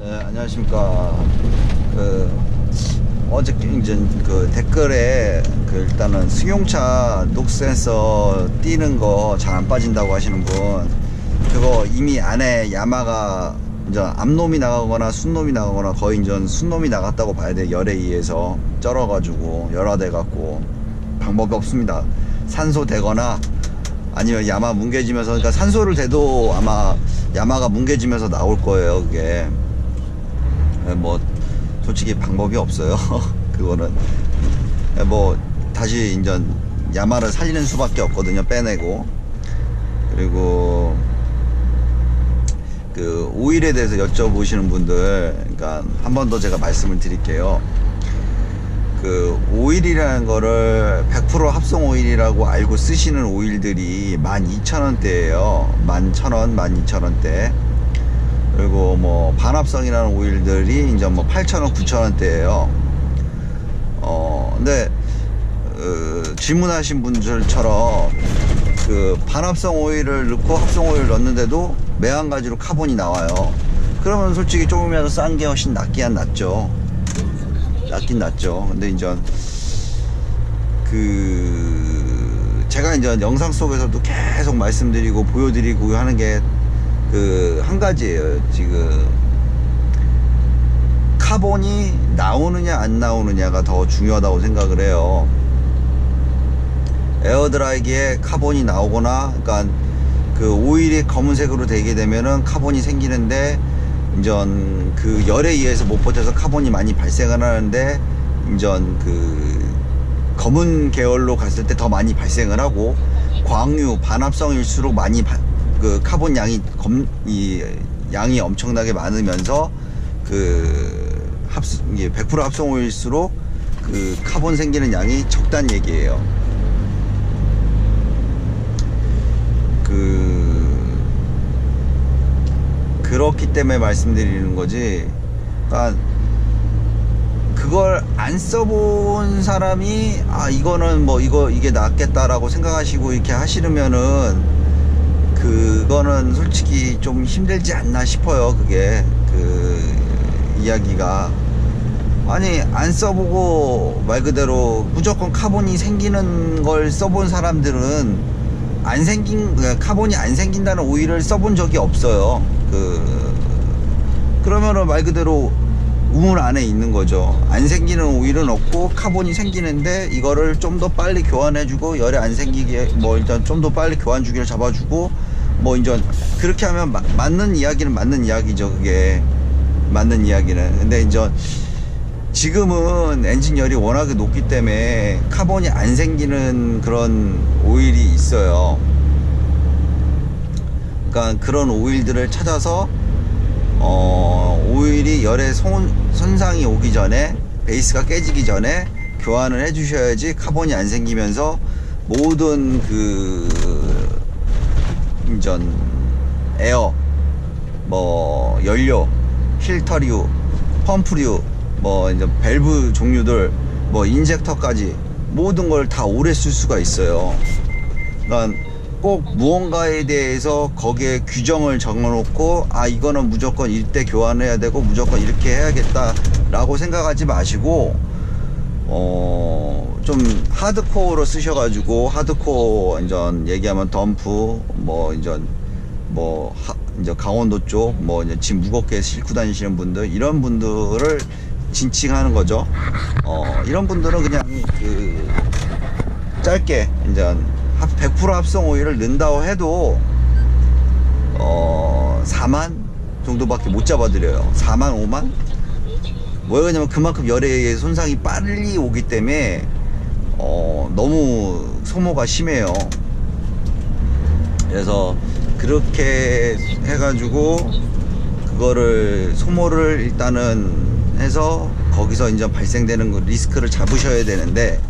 네, 안녕하십니까. 그, 어제 이제 그 댓글에 그 일단은 승용차 녹센서 띄는 거 잘 안 빠진다고 하시는 분, 그거 이미 안에 야마가 이제 암놈이 나가거나 순놈이 나가거나 거의 이제 순놈이 나갔다고 봐야 돼. 열에 의해서 쩔어가지고 열화돼 갖고 방법이 없습니다. 산소 되거나 아니면 야마 뭉개지면서 그러니까 산소를 대도 아마 야마가 뭉개지면서 나올 거예요. 그게. 뭐 솔직히 방법이 없어요. 그거는 뭐 다시 인전 야마를 살리는 수밖에 없거든요. 빼내고 그리고 그 오일에 대해서 여쭤보시는 분들, 그러니까 한 번 더 제가 말씀을 드릴게요. 그 오일이라는 거를 100% 합성 오일이라고 알고 쓰시는 오일들이 12,000원대예요. 11,000원, 12,000원대. 그리고 뭐 반합성이라는 오일들이 이제 뭐 8,000원, 9,000원대예요. 어, 근데 어, 질문하신 분들처럼 그 반합성 오일을 넣고 합성 오일을 넣는데도 매한가지로 카본이 나와요. 그러면 솔직히 조금이라도 싼 게 훨씬 낫긴 낫죠. 낫긴 낫죠. 근데 이제 그 제가 이제 영상 속에서도 계속 말씀드리고 보여드리고 하는 게 그 한 가지예요. 지금 카본이 나오느냐 안 나오느냐가 더 중요하다고 생각을 해요. 에어드라이기에 카본이 나오거나, 그러니까 그 오일이 검은색으로 되게 되면은 카본이 생기는데, 인전 그 열에 의해서 못 버텨서 카본이 많이 발생을 하는데, 인전 그 검은 계열로 갔을 때 더 많이 발생을 하고, 광유 반합성일수록 많이 바- 그 카본 양이 검, 이 양이 엄청나게 많으면서 그 합, 이게 100% 합성 오일수록 그 카본 생기는 양이 적다는 얘기예요. 그 그렇기 때문에 말씀드리는 거지. 그러니까 그걸 안 써본 사람이 아 이거는 뭐 이거 이게 낫겠다라고 생각하시고 이렇게 하시려면은 그거는 솔직히 좀 힘들지 않나 싶어요. 그게 그 이야기가 아니 안 써보고 말 그대로 무조건 카본이 생기는 걸 써본 사람들은 안 생긴 그 카본이 안 생긴다는 오일을 써본 적이 없어요. 그 그러면은 말 그대로 우물 안에 있는 거죠. 안 생기는 오일은 없고 카본이 생기는데 이거를 좀 더 빨리 교환해주고 열에 안 생기게 뭐 일단 좀 더 빨리 교환 주기를 잡아주고 뭐 이제 그렇게 하면 마- 맞는 이야기는 맞는 이야기죠. 그게 맞는 이야기는. 근데 이제 지금은 엔진 열이 워낙에 높기 때문에 카본이 안 생기는 그런 오일이 있어요. 그러니까 그런 오일들을 찾아서 어, 오일이 열에 손, 손상이 오기 전에 베이스가 깨지기 전에 교환을 해 주셔야지 카본이 안 생기면서 모든 그 인전 에어 뭐 연료 필터류 펌프류 뭐 이제 밸브 종류들 뭐 인젝터까지 모든 걸 다 오래 쓸 수가 있어요. 그러니까 꼭 무언가에 대해서 거기에 규정을 적어놓고 아 이거는 무조건 이때 교환해야 되고 무조건 이렇게 해야겠다라고 생각하지 마시고 어 좀 하드코어로 쓰셔가지고 하드코어 인전 얘기하면 덤프 뭐 인전 뭐 하, 이제 강원도 쪽 뭐 이제 짐 무겁게 싣고 다니시는 분들 이런 분들을 진칭하는 거죠. 어 이런 분들은 그냥 그 짧게 이제 100% 합성 오일을 넣는다고 해도 어 4만 정도밖에 못 잡아드려요. 4만 5만? 왜 그러냐면 그만큼 열에 의해 손상이 빨리 오기 때문에 어 너무 소모가 심해요. 그래서 그렇게 해가지고 그거를 소모를 일단은 해서 거기서 이제 발생되는 그 리스크를 잡으셔야 되는데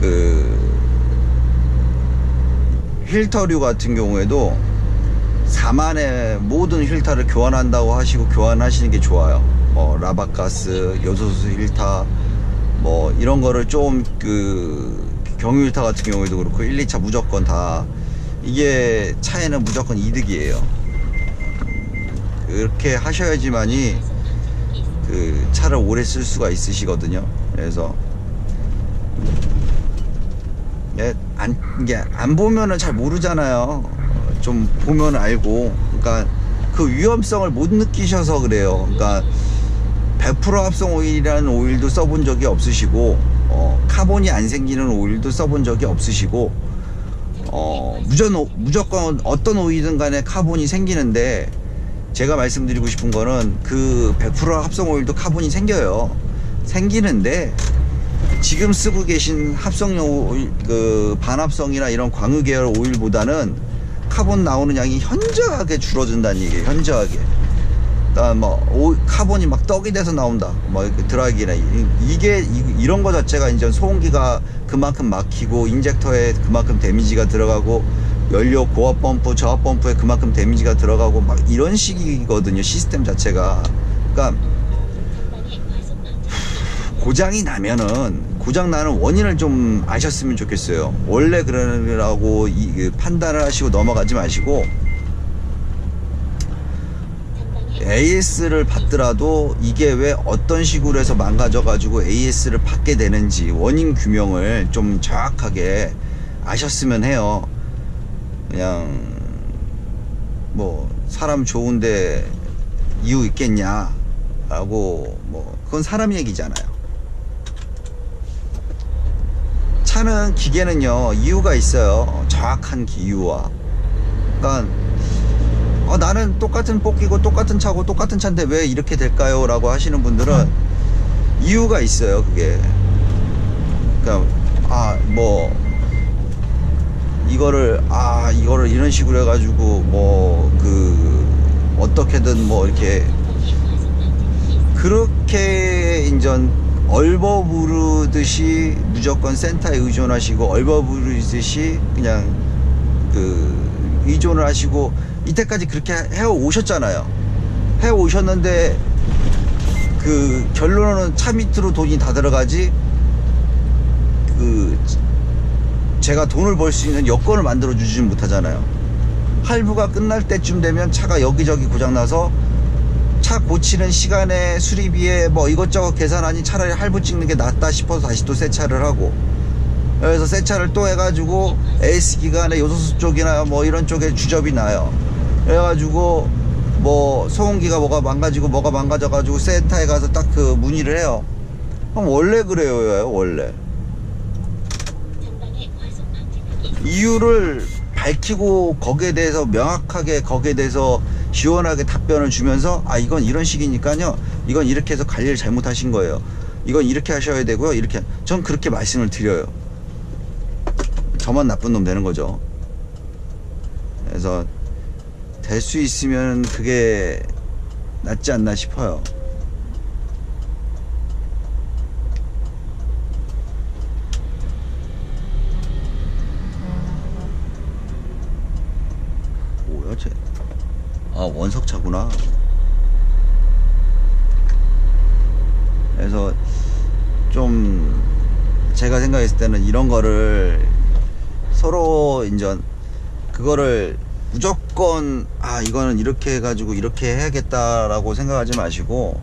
그 필터류 같은 경우에도 4만의 모든 필터를 교환한다고 하시고 교환하시는 게 좋아요. 뭐 라바가스, 요소수 필터 뭐 이런 거를 좀 그 경유 필터 같은 경우에도 그렇고 1, 2차 무조건 다 이게 차에는 무조건 이득이에요. 그렇게 하셔야지만이 그 차를 오래 쓸 수가 있으시거든요. 그래서 예, 안, 이게 안 보면은 잘 모르잖아요. 좀 보면 알고. 그러니까 그 위험성을 못 느끼셔서 그래요. 그러니까 100% 합성 오일이라는 오일도 써본 적이 없으시고, 어, 카본이 안 생기는 오일도 써본 적이 없으시고, 어, 무조건, 무조건 어떤 오일든 간에 카본이 생기는데, 제가 말씀드리고 싶은 거는 그 100% 합성 오일도 카본이 생겨요. 생기는데, 지금 쓰고 계신 합성용 오일, 그 반합성이나 이런 광유 계열 오일보다는 카본 나오는 양이 현저하게 줄어든다는 얘기예요. 현저하게. 그러니까 뭐 오- 카본이 막 떡이 돼서 나온다. 뭐 드라이기나 이- 이게 이, 이런 거 자체가 이제 소음기가 그만큼 막히고 인젝터에 그만큼 데미지가 들어가고 연료 고압 펌프, 저압 펌프에 그만큼 데미지가 들어가고 막 이런 식이거든요. 시스템 자체가. 그러니까 고장이 나면은 고장 나는 원인을 좀 아셨으면 좋겠어요. 원래 그러라고 이, 그 판단을 하시고 넘어가지 마시고 AS를 받더라도 이게 왜 어떤 식으로 해서 망가져가지고 AS를 받게 되는지 원인 규명을 좀 정확하게 아셨으면 해요. 그냥 뭐 사람 좋은데 이유 있겠냐라고 뭐 그건 사람 얘기잖아요. 차는 기계는요 이유가 있어요. 정확한 이유와. 그러니까 어, 나는 똑같은 뽑기고 똑같은 차고 똑같은 차인데 왜 이렇게 될까요? 라고 하시는 분들은 이유가 있어요, 그게. 그러니까, 아, 뭐, 이거를, 아, 이거를 이런 식으로 해가지고, 뭐, 그, 어떻게든 뭐, 이렇게, 그렇게 인전 얼버무르듯이 무조건 센터에 의존하시고, 얼버무르듯이 그냥, 그, 의존을 하시고, 이때까지 그렇게 해오 오셨잖아요. 해 오셨는데 그 결론은 차 밑으로 돈이 다 들어가지 그 제가 돈을 벌 수 있는 여건을 만들어 주지 못하잖아요. 할부가 끝날 때쯤 되면 차가 여기저기 고장 나서 차 고치는 시간에 수리비에 뭐 이것저것 계산하니 차라리 할부 찍는 게 낫다 싶어서 다시 또 새 차를 하고 그래서 새 차를 또 해가지고 AS 기간에 요소수 쪽이나 뭐 이런 쪽에 주접이 나요. 그래가지고 뭐 소음기가 뭐가 망가지고 뭐가 망가져가지고 센터에 가서 딱 그 문의를 해요. 그럼 원래 그래요, 원래. 이유를 밝히고 거기에 대해서 명확하게 거기에 대해서 시원하게 답변을 주면서 아 이건 이런 식이니까요. 이건 이렇게 해서 관리를 잘못하신 거예요. 이건 이렇게 하셔야 되고요. 이렇게. 전 그렇게 말씀을 드려요. 저만 나쁜 놈 되는 거죠. 그래서 될 수 있으면 그게 낫지 않나 싶어요 뭐야 쟤? 아 원석차구나. 그래서 좀 제가 생각했을 때는 이런 거를 서로 인전 그거를 무조건 아 이거는 이렇게 해가지고 이렇게 해야겠다라고 생각하지 마시고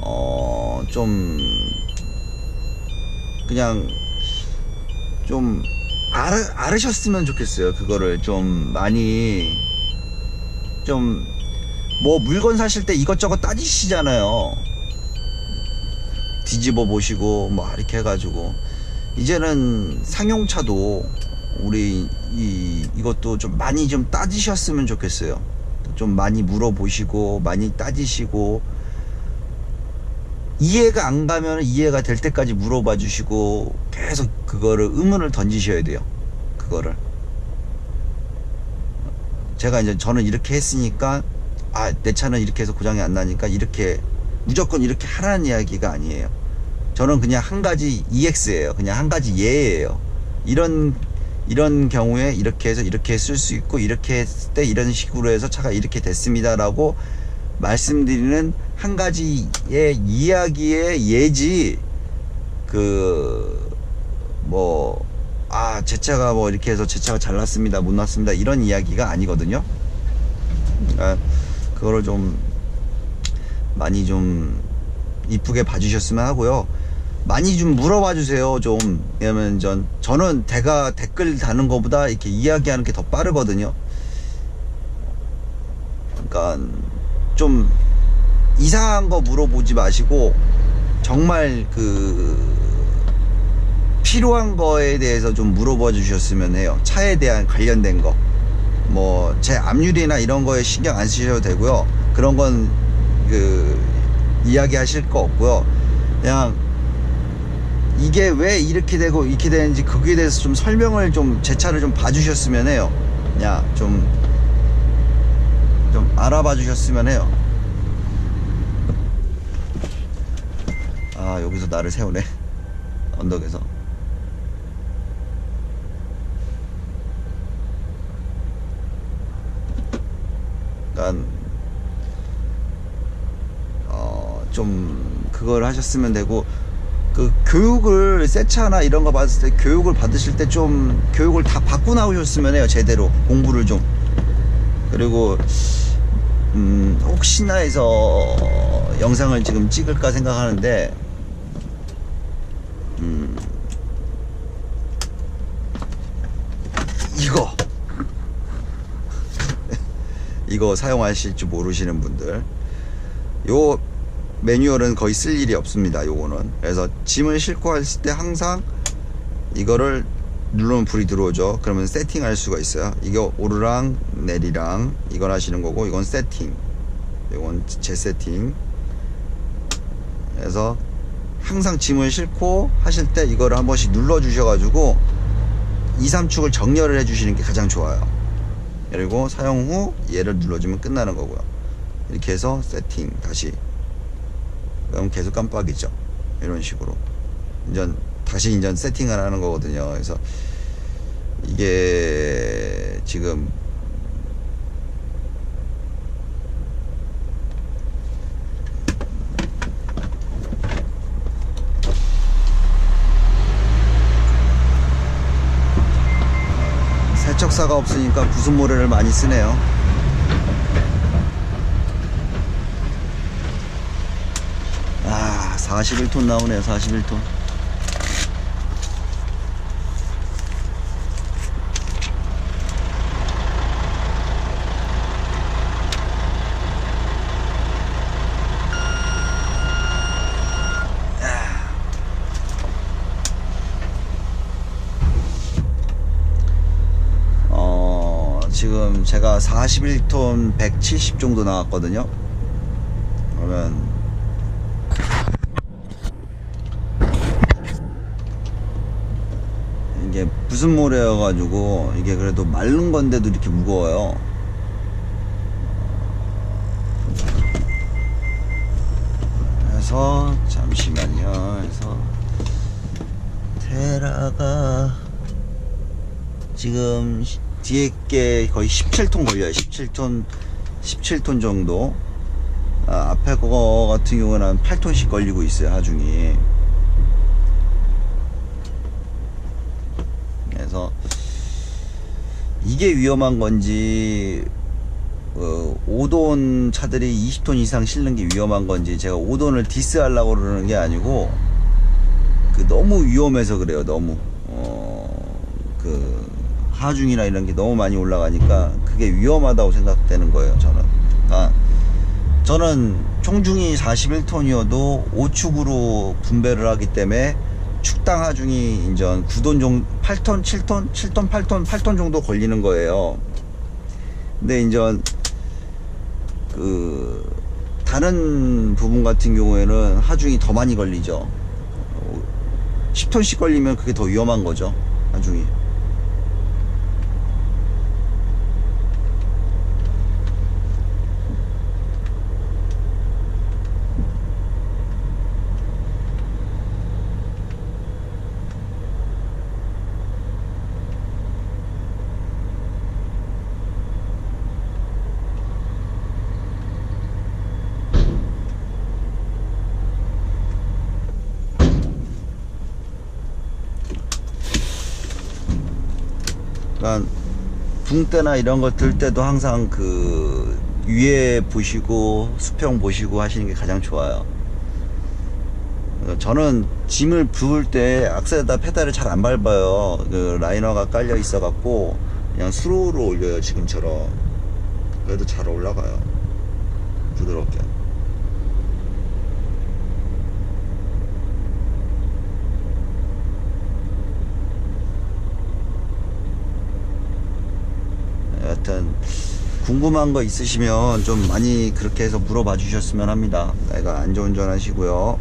어 좀 그냥 좀 알아, 알으셨으면 좋겠어요. 그거를 좀 많이 좀 뭐 물건 사실 때 이것저것 따지시잖아요. 뒤집어 보시고 뭐 이렇게 해가지고 이제는 상용차도 우리 이 이것도 좀 많이 좀 따지셨으면 좋겠어요. 좀 많이 물어보시고 많이 따지시고 이해가 안 가면 이해가 될 때까지 물어봐 주시고 계속 그거를 의문을 던지셔야 돼요. 그거를. 제가 이제 저는 이렇게 했으니까 아, 내 차는 이렇게 해서 고장이 안 나니까 이렇게 무조건 이렇게 하라는 이야기가 아니에요. 저는 그냥 한 가지 EX예요. 그냥 한 가지 예예요. 이런 이런 경우에 이렇게 해서 이렇게 쓸 수 있고 이렇게 했을 때 이런 식으로 해서 차가 이렇게 됐습니다라고 말씀드리는 한 가지의 이야기의 예지 그 뭐 아 제 차가 뭐 이렇게 해서 제 차가 잘 났습니다 못 났습니다 이런 이야기가 아니거든요. 그러니까 그거를 좀 많이 좀 이쁘게 봐주셨으면 하고요. 많이 좀 물어봐 주세요. 좀 왜냐면 전 저는 대가 댓글 다는 것보다 이렇게 이야기하는 게 더 빠르거든요. 그러니까 좀 이상한 거 물어보지 마시고 정말 그 필요한 거에 대해서 좀 물어봐 주셨으면 해요. 차에 대한 관련된 거. 뭐 제 압률이나 이런 거에 신경 안 쓰셔도 되고요. 그런 건 그 이야기 하실 거 없고요. 그냥 이게 왜 이렇게 되고 이렇게 되는지 거기에 대해서 좀 설명을 좀 제 차를 좀 봐주셨으면 해요. 그냥 좀, 좀 알아봐 주셨으면 해요. 아, 여기서 나를 세우네. 언덕에서. 그러니까 어, 좀 그걸 하셨으면 되고 그 교육을 새 차나 이런 거 받았을 때 교육을 받으실 때 좀 교육을 다 받고 나오셨으면 해요 제대로. 공부를 좀. 그리고 음 혹시나 해서 영상을 지금 찍을까 생각하는데 음 이거. 이거 사용하실 줄 모르시는 분들. 요 매뉴얼은 거의 쓸 일이 없습니다 요거는. 그래서 짐을 싣고 했을 때 항상 이거를 누르면 불이 들어오죠. 그러면 세팅할 수가 있어요. 이거 오르랑 내리랑 이걸 하시는 거고 이건 세팅. 이건 재세팅. 그래서 항상 짐을 싣고 하실 때 이거를 한 번씩 눌러 주셔 가지고 2, 3축을 정렬을 해 주시는 게 가장 좋아요. 그리고 사용 후 얘를 눌러주면 끝나는 거고요. 이렇게 해서 세팅 다시 그럼 계속 깜빡이죠. 이런 식으로. 이제 다시 이제 세팅을 하는 거거든요. 그래서 이게 지금 세척사가 없으니까 부순 모래를 많이 쓰네요 아 41톤 나오네요 41톤. 어 지금 제가 41톤 170 정도 나왔거든요. 그러면 이게 무슨 모래여가지고 이게 그래도 마른 건데도 이렇게 무거워요. 그래서 잠시만요. 그래서 테라가 지금 시- 뒤에 게 거의 17톤 걸려요. 17톤 17톤 정도. 아, 앞에 거 같은 경우는 한 8톤씩 걸리고 있어요. 하중이. 그래서 이게 위험한 건지 어, 5돈 차들이 20톤 이상 실는 게 위험한 건지 제가 5돈을 디스하려고 그러는 게 아니고 그 너무 위험해서 그래요 너무. 어, 그 하중이나 이런 게 너무 많이 올라가니까 그게 위험하다고 생각되는 거예요 저는. 그러니까 저는 총중이 41톤이어도 5축으로 분배를 하기 때문에 축당 하 중이 인전 9돈 정도 8톤 7톤 7톤 8톤 8톤 정도 걸리는 거예요. 근데 인전 그 다른 부분 같은 경우에는 하중이 더 많이 걸리죠. 10톤씩 걸리면 그게 더 위험한 거죠 하중이 그러니까 붕대나 이런 거 들 때도 항상 그 위에 보시고 수평 보시고 하시는 게 가장 좋아요. 어, 저는 짐을 부을 때 악셀에다 페달을 잘 안 밟아요. 그 라이너가 깔려 있어 갖고 그냥 스로우로 올려요 지금처럼. 그래도 잘 올라가요. 부드럽게. 여하튼 궁금한 거 있으시면 좀 많이 그렇게 해서 물어봐 주셨으면 합니다. 내가 안전운전 하시고요.